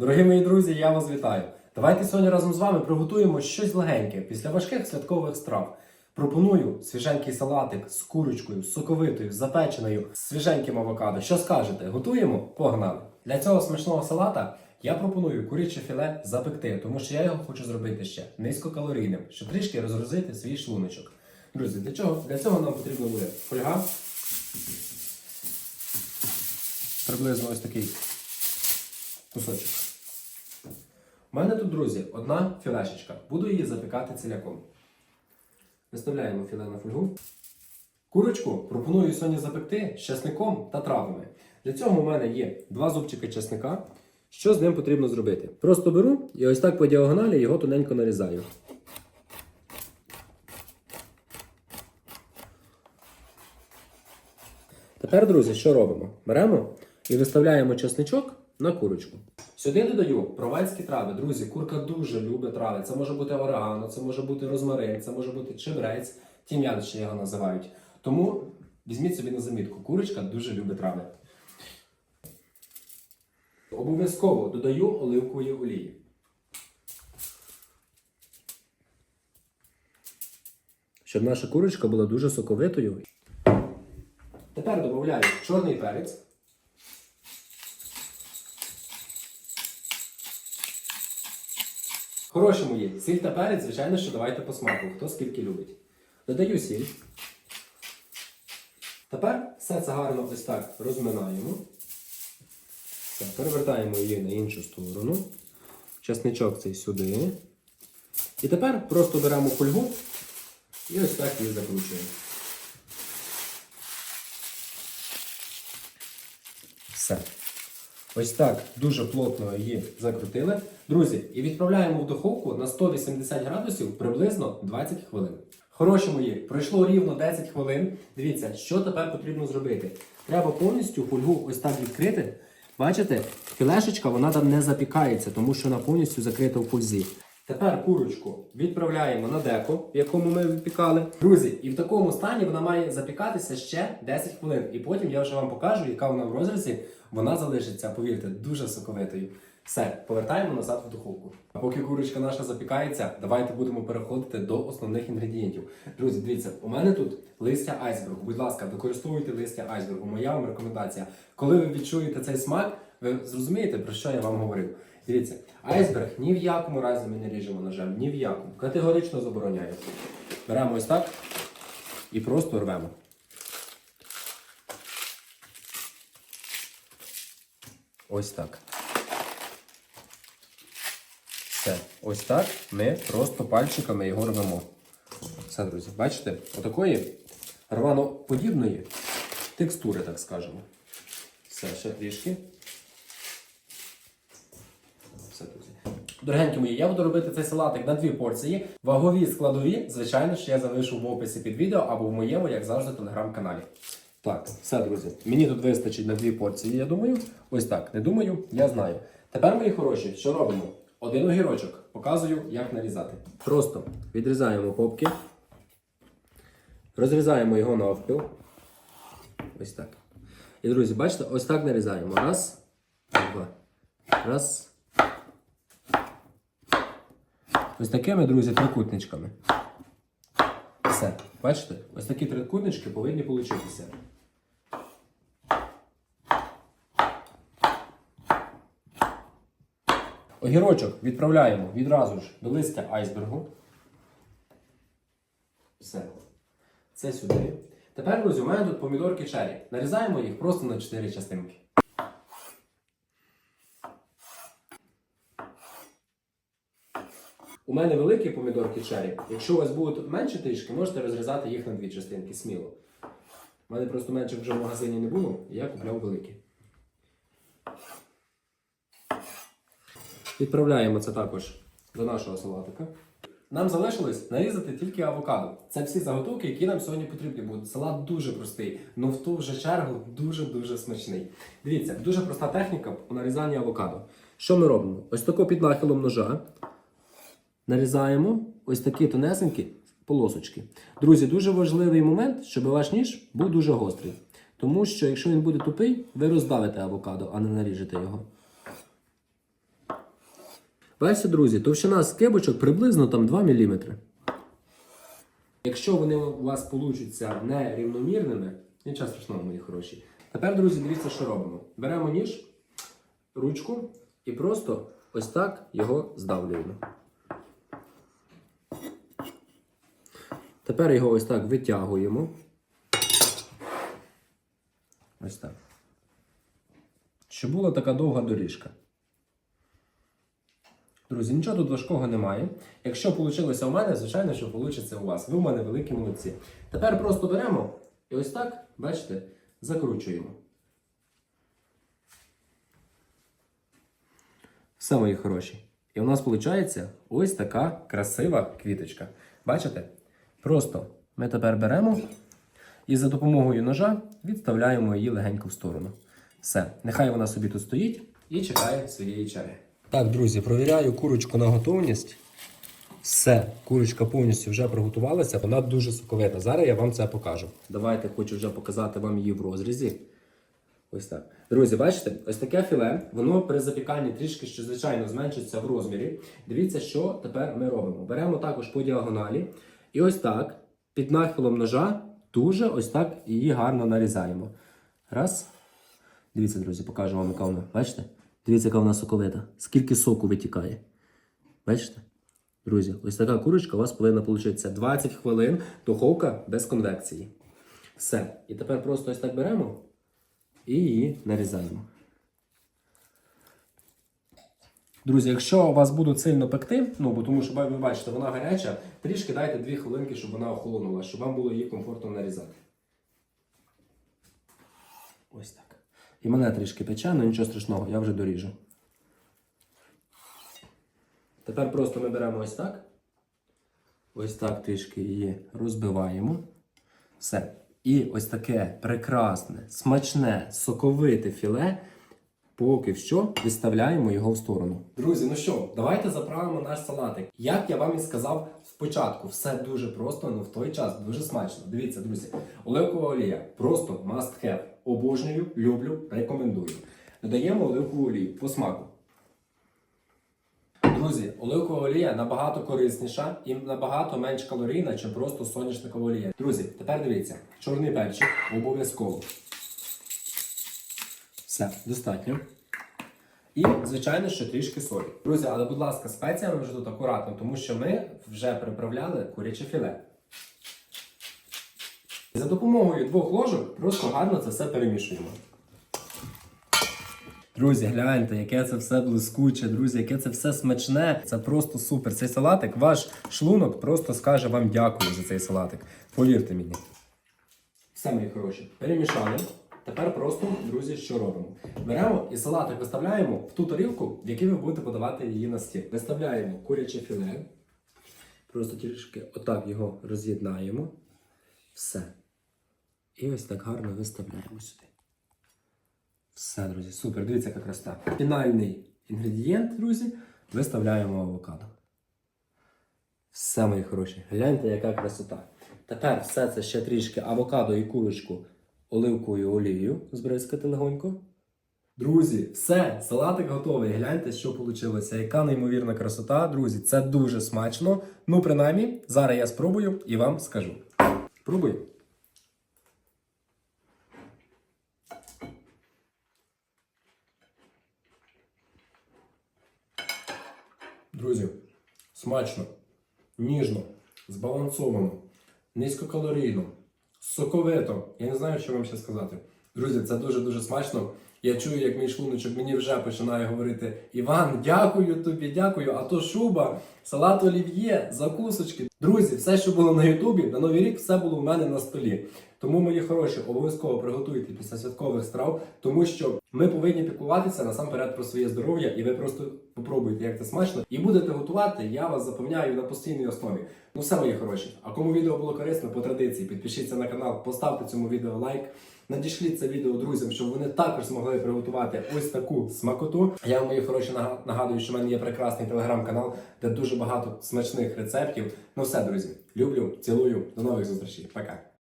Дорогі мої друзі, я вас вітаю. Давайте сьогодні разом з вами приготуємо щось легеньке після важких святкових страв. Пропоную свіженький салатик з курочкою, соковитою, запеченою, свіженьким авокадо. Що скажете? Готуємо? Погнали! Для цього смачного салата я пропоную куряче філе запекти, тому що я його хочу зробити ще низькокалорійним, щоб трішки розгрузити свій шлуночок. Друзі, для чого? Для цього нам потрібно буде фольга. Приблизно ось такий кусочок. У мене тут, друзі, одна філешечка. Буду її запікати ціляком. Виставляємо філе на фольгу. Курочку пропоную сьогодні запекти з чесником та травами. Для цього у мене є два зубчики чесника. Що з ним потрібно зробити? Просто беру і ось так по діагоналі його тоненько нарізаю. Тепер, друзі, що робимо? Беремо і виставляємо чесничок на курочку. Сюди додаю прованські трави. Друзі, курка дуже любить трави. Це може бути орегано, це може бути розмарин, це може бути чебрець, тім'ян ще його називають. Тому візьміть собі на замітку, курочка дуже любить трави. Обов'язково додаю оливкової олії. Щоб наша курочка була дуже соковитою. Тепер додаю чорний перець. Хороші мої, сіль та перець, звичайно, що давайте по смаку, хто скільки любить. Додаю сіль. Тепер все це гарно ось так розминаємо. Так, перевертаємо її на іншу сторону. Часничок цей сюди. І тепер просто беремо фольгу і ось так її закручуємо. Все. Ось так дуже плотно її закрутили. Друзі, і відправляємо в духовку на 180 градусів приблизно 20 хвилин. Хороші мої, пройшло рівно 10 хвилин. Дивіться, що тепер потрібно зробити. Треба повністю фольгу ось так відкрити. Бачите, філешечка вона там не запікається, тому що вона повністю закрита в фользі. Тепер курочку відправляємо на деко, в якому ми випікали. Друзі, і в такому стані вона має запікатися ще 10 хвилин. І потім я вже вам покажу, яка вона в розрізі. Вона залишиться, повірте, дуже соковитою. Все, повертаємо назад в духовку. А поки курочка наша запікається, давайте будемо переходити до основних інгредієнтів. Друзі, дивіться, у мене тут листя айсбергу. Будь ласка, використовуйте листя айсбергу. Моя вам рекомендація. Коли ви відчуєте цей смак, ви зрозумієте, про що я вам говорив. Дивіться, айсберг ні в якому разі ми не ріжемо ножем, ні в якому. Категорично забороняю. Беремо ось так і просто рвемо. Ось так. Все. Ось так ми просто пальчиками його рвемо. Все, друзі, бачите? Отакої рваноподібної текстури, так скажемо. Все, ще трішки. Дорогенькі мої, я буду робити цей салатик на дві порції. Вагові складові, звичайно, що я залишу в описі під відео або в моєму, як завжди, телеграм-каналі. Так, все, друзі. Мені тут вистачить на дві порції, я думаю. Ось так. Не думаю, я знаю. Тепер, мої хороші, що робимо? Один огірочок. Показую, як нарізати. Просто відрізаємо попки. Розрізаємо його навпіл. Ось так. І, друзі, бачите, ось так нарізаємо. Раз, два. Раз. Ось такими, друзі, трикутничками. Все. Бачите? Ось такі трикутнички повинні получитися. Огірочок відправляємо відразу ж до листя айсбергу. Все. Це сюди. Тепер, друзі, у мене тут помідорки чері. Нарізаємо їх просто на 4 частинки. У мене великі помідорки чері. Якщо у вас будуть менше трішки, можете розрізати їх на дві частинки сміло. У мене просто менше вже в магазині не було, і я купляв великі. Відправляємо це також до нашого салатика. Нам залишилось нарізати тільки авокадо. Це всі заготовки, які нам сьогодні потрібні будуть. Салат дуже простий, але в ту же чергу дуже-дуже смачний. Дивіться, дуже проста техніка по нарізанню авокадо. Що ми робимо? Ось тако під нахилом ножа нарізаємо ось такі тонесенькі полосочки. Друзі, дуже важливий момент, щоб ваш ніж був дуже гострий. Тому що якщо він буде тупий, ви роздавите авокадо, а не наріжете його. Бачите, друзі, товщина скибочок приблизно там 2 мм. Якщо вони у вас получаться нерівномірними, нічого страшного, мої хороші. Тепер, друзі, дивіться, що робимо. Беремо ніж, ручку і просто ось так його здавлюємо. Тепер його ось так витягуємо. Ось так. Щоб була така довга доріжка. Друзі, нічого тут важкого немає. Якщо вийшло у мене, звичайно, що вийде у вас. Ви в мене великі молодці. Тепер просто беремо і ось так, бачите, закручуємо. Все, мої хороші. І у нас виходить ось така красива квіточка. Бачите? Просто ми тепер беремо і за допомогою ножа відставляємо її легенько в сторону. Все, нехай вона собі тут стоїть і чекає своєї черги. Так, друзі, провіряю курочку на готовність. Все, курочка повністю вже приготувалася, вона дуже соковита. Зараз я вам це покажу. Давайте хочу вже показати вам її в розрізі. Ось так. Друзі, бачите, ось таке філе, воно при запіканні трішки ще, звичайно, зменшиться в розмірі. Дивіться, що тепер ми робимо. Беремо також по діагоналі. І ось так, під нахилом ножа, дуже ось так її гарно нарізаємо. Раз. Дивіться, друзі, покажу вам, яка вона. Бачите? Дивіться, яка вона соковита. Скільки соку витікає. Бачите? Друзі, ось така курочка у вас повинна вийти 20 хвилин, духовка без конвекції. Все. І тепер просто ось так беремо і її нарізаємо. Друзі, якщо вас будуть сильно пекти, ну бо тому що ви бачите, вона гаряча, трішки дайте 2 хвилинки, щоб вона охолонула, щоб вам було її комфортно нарізати. Ось так. І мене трішки пече, але нічого страшного, я вже доріжу. Тепер просто ми беремо ось так. Ось так трішки її розбиваємо. Все. І ось таке прекрасне, смачне, соковите філе. Поки що виставляємо його в сторону. Друзі, ну що, давайте заправимо наш салатик. Як я вам і сказав спочатку, все дуже просто, але в той час дуже смачно. Дивіться, друзі, оливкова олія просто must have. Обожнюю, люблю, рекомендую. Додаємо оливкову олію по смаку. Друзі, оливкова олія набагато корисніша і набагато менш калорійна, ніж просто соняшникова олія. Друзі, тепер дивіться, чорний перчик обов'язково. Все, достатньо. І, звичайно, що трішки солі. Друзі, але, будь ласка, спеціями вже тут акуратно, тому що ми вже приправляли куряче філе. За допомогою двох ложок просто гарно це все перемішуємо. Друзі, гляньте, яке це все блискуче, друзі, яке це все смачне. Це просто супер. Цей салатик, ваш шлунок просто скаже вам дякую за цей салатик. Повірте мені. Все, мої хороші, перемішали. Тепер просто, друзі, що робимо? Беремо і салатик виставляємо в ту тарілку, в якій ви будете подавати її на стіл. Виставляємо куряче філе. Просто трішки отак його роз'єднаємо. Все. І ось так гарно виставляємо сюди. Все, друзі, супер. Дивіться, яка краса. Фінальний інгредієнт, друзі, виставляємо авокадо. Все, мої хороші. Гляньте, яка красота. Тепер все це ще трішки авокадо і курочку оливковою олією збризкати легонько. Друзі, все, салатик готовий. Гляньте, що вийшло. Яка неймовірна красота, друзі. Це дуже смачно. Ну, принаймні, зараз я спробую і вам скажу. Пробуй. Друзі, смачно, ніжно, збалансовано, низькокалорійно, соковито. Я не знаю, що вам ще сказати. Друзі, це дуже-дуже смачно. Я чую, як мій шлуночок мені вже починає говорити: Іван, дякую тобі, дякую. А то шуба, салат олів'є, закусочки. Друзі, все, що було на Ютубі, на Новий рік, все було в мене на столі. Тому, мої хороші, обов'язково приготуйте після святкових страв, тому що ми повинні піклуватися насамперед про своє здоров'я, і ви просто попробуйте, як це смачно, і будете готувати. Я вас запевняю на постійній основі. Ну все, мої хороші. А кому відео було корисно, по традиції, підпишіться на канал, поставте цьому відео лайк. Надішліть це відео друзям, щоб вони також змогли приготувати ось таку смакоту. Я мої хороші, нагадую, що в мене є прекрасний телеграм-канал, де дуже багато смачних рецептів. Ну все, друзі, люблю, цілую, до нових зустрічей. Пока.